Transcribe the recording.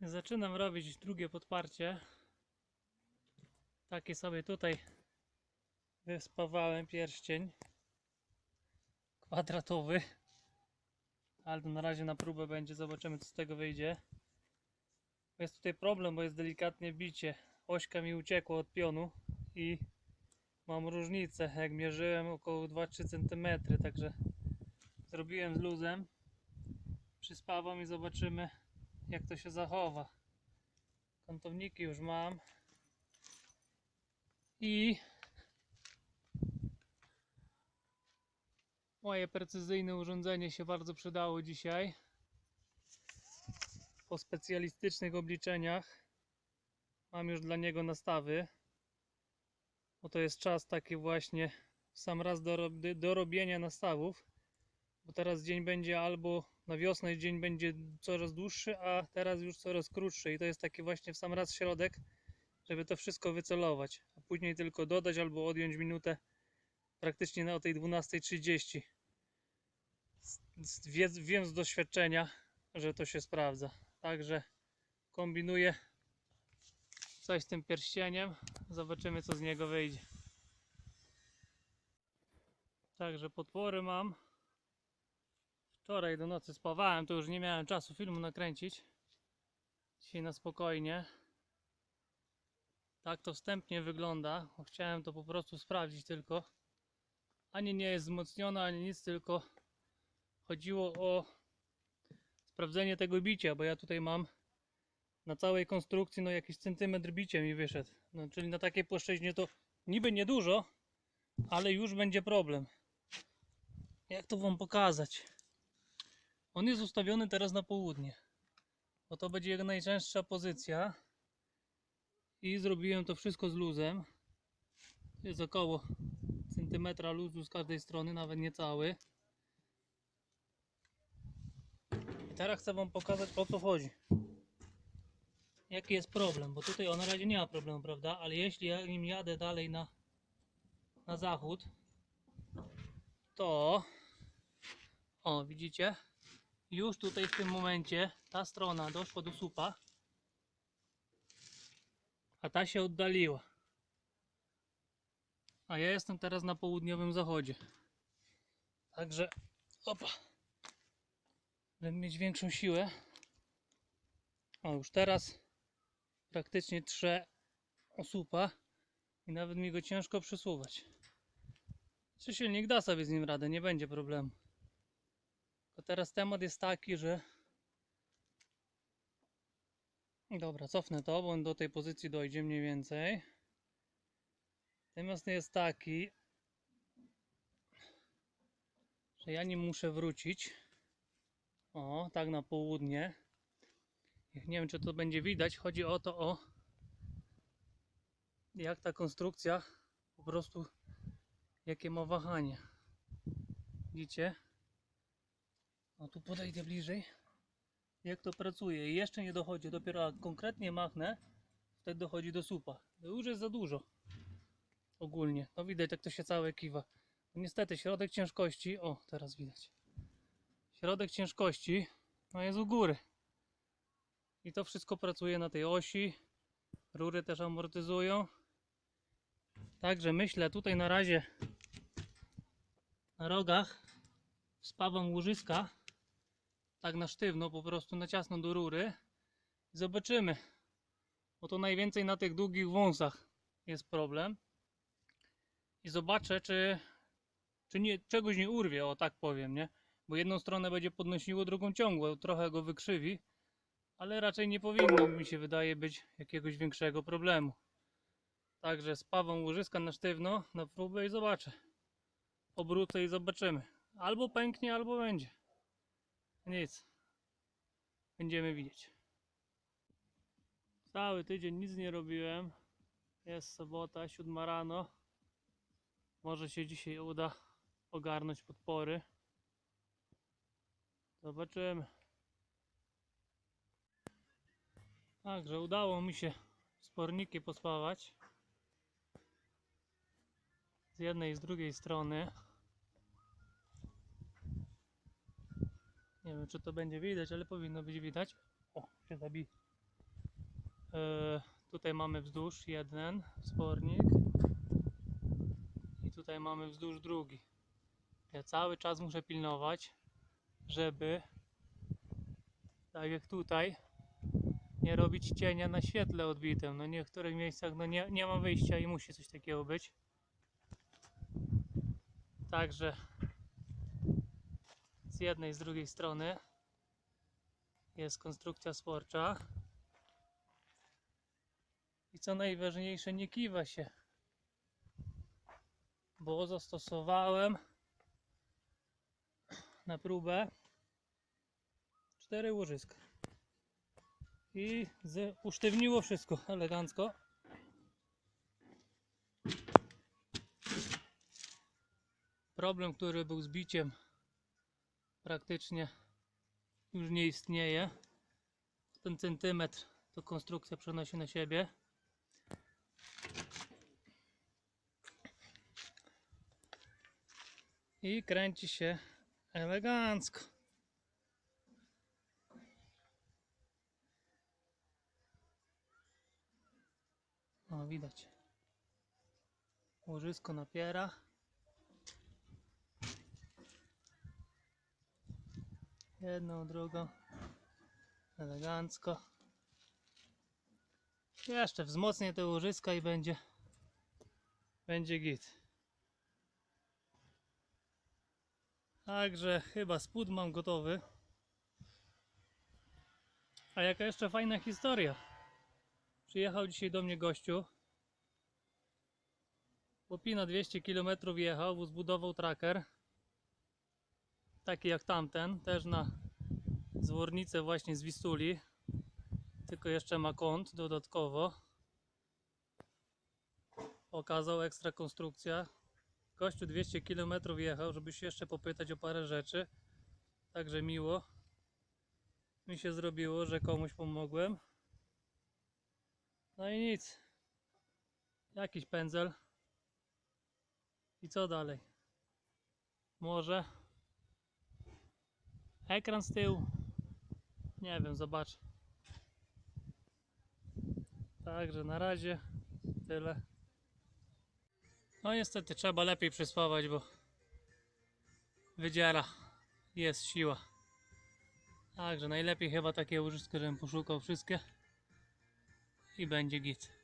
Zaczynam robić drugie podparcie. Taki sobie tutaj wyspawałem pierścień kwadratowy. Ale to na razie na próbę będzie, zobaczymy co z tego wyjdzie. Jest tutaj problem, bo jest delikatnie bicie. Ośka mi uciekła od pionu i mam różnicę. Jak mierzyłem około 2-3 cm, także zrobiłem z luzem. Przyspawam i zobaczymy jak to się zachowa. Kątowniki już mam. I moje precyzyjne urządzenie się bardzo przydało dzisiaj. Po specjalistycznych obliczeniach mam już dla niego nastawy. Bo to jest czas taki właśnie w sam raz do, do robienia nastawów. Bo teraz dzień będzie albo na wiosnę dzień będzie coraz dłuższy, a teraz już coraz krótszy. I to jest taki właśnie w sam raz środek, żeby to wszystko wycelować. A później tylko dodać albo odjąć minutę praktycznie na o tej 12.30. Z- z- Wiem, z doświadczenia, że to się sprawdza. Także kombinuję coś z tym pierścieniem. Zobaczymy co z niego wyjdzie. Także potwory mam. Wczoraj do nocy spawałem, to już nie miałem czasu filmu nakręcić. Dzisiaj na spokojnie. Tak to wstępnie wygląda. Chciałem to po prostu sprawdzić tylko. Ani nie jest wzmocnione, ani nic, tylko chodziło o sprawdzenie tego bicia, bo ja tutaj mam na całej konstrukcji no jakiś centymetr bicia mi wyszedł. No, czyli na takiej płaszczyźnie to niby niedużo, ale już będzie problem. Jak to wam pokazać? On jest ustawiony teraz na południe, bo to będzie jego najczęstsza pozycja. I zrobiłem to wszystko z luzem. Jest około centymetra luzu z każdej strony, nawet nie cały. I teraz chcę Wam pokazać o co chodzi. Jaki jest problem, bo tutaj on na razie nie ma problemu, prawda? Ale jeśli ja nim jadę dalej na, na zachód, to o, widzicie? Już tutaj w tym momencie ta strona doszła do supa, a ta się oddaliła. A ja jestem teraz na południowym zachodzie. Także, opa, żeby mieć większą siłę. O, już teraz praktycznie trze osupa i nawet mi go ciężko przesuwać. Czy silnik da sobie z nim radę, nie będzie problemu. Tylko teraz temat jest taki, że. Dobra, cofnę to, bo on do tej pozycji dojdzie mniej więcej. Natomiast jest taki, że ja nim muszę wrócić. O, tak na południe. Nie wiem, czy to będzie widać. Chodzi o to, o jak ta konstrukcja po prostu, jakie ma wahanie. Widzicie? No tu podejdę bliżej. Jak to pracuje. Jeszcze nie dochodzi. Dopiero jak konkretnie machnę, wtedy dochodzi do supa. To już jest za dużo. Ogólnie. No widać, jak to się całe kiwa. No niestety, środek ciężkości. O, teraz widać. Środek ciężkości no jest u góry. I to wszystko pracuje na tej osi. Rury też amortyzują. Także myślę tutaj na razie na rogach spawam łożyska tak na sztywno, po prostu na ciasno do rury. Zobaczymy. Bo to najwięcej na tych długich wąsach jest problem. I zobaczę, czy, czy nie, czegoś nie urwie, o tak powiem, nie? Bo jedną stronę będzie podnosiło, drugą ciągłe, trochę go wykrzywi, ale raczej nie powinno mi się wydaje być jakiegoś większego problemu. Także spawam łożyska na sztywno, na próbę i zobaczę. Obrócę i zobaczymy. Albo pęknie, albo będzie. Nic. Będziemy widzieć. Cały tydzień nic nie robiłem. Jest sobota, siódma rano. Może się dzisiaj uda ogarnąć podpory. Zobaczymy. Także udało mi się sporniki pospawać. Z jednej i z drugiej strony. Nie wiem czy to będzie widać, ale powinno być widać. O, się zabi E, tutaj mamy wzdłuż jeden wspornik i tutaj mamy wzdłuż drugi. Ja cały czas muszę pilnować, żeby tak jak tutaj nie robić cienia na świetle odbitym. No w niektórych miejscach no nie, nie ma wyjścia i musi coś takiego być. Także z jednej, z drugiej strony jest konstrukcja sporcza. I co najważniejsze, nie kiwa się, bo zastosowałem na próbę cztery łożyska i usztywniło wszystko elegancko. Problem, który był z biciem, praktycznie już nie istnieje. Ten centymetr to konstrukcja przenosi na siebie. I kręci się elegancko. O, widać. Łożysko napiera. Jedną, drugą. Elegancko. Jeszcze wzmocnię te łożyska i będzie będzie git. Także chyba spód mam gotowy. A jaka jeszcze fajna historia. Przyjechał dzisiaj do mnie gościu. Popina 200 km jechał, zbudował tracker. Taki jak tamten, też na zwornicę właśnie z Wistuli. Tylko jeszcze ma kąt dodatkowo. Okazał ekstra konstrukcja. Gościu 200 km jechał, żeby się jeszcze popytać o parę rzeczy. Także miło mi się zrobiło, że komuś pomogłem. No i nic. Jakiś pędzel. I co dalej? Może ekran z tyłu? Nie wiem, zobacz. Także na razie tyle. No niestety trzeba lepiej przyspawać, bo wydziera. Jest siła. Także najlepiej chyba takie łożysko, żebym poszukał wszystkie i będzie git.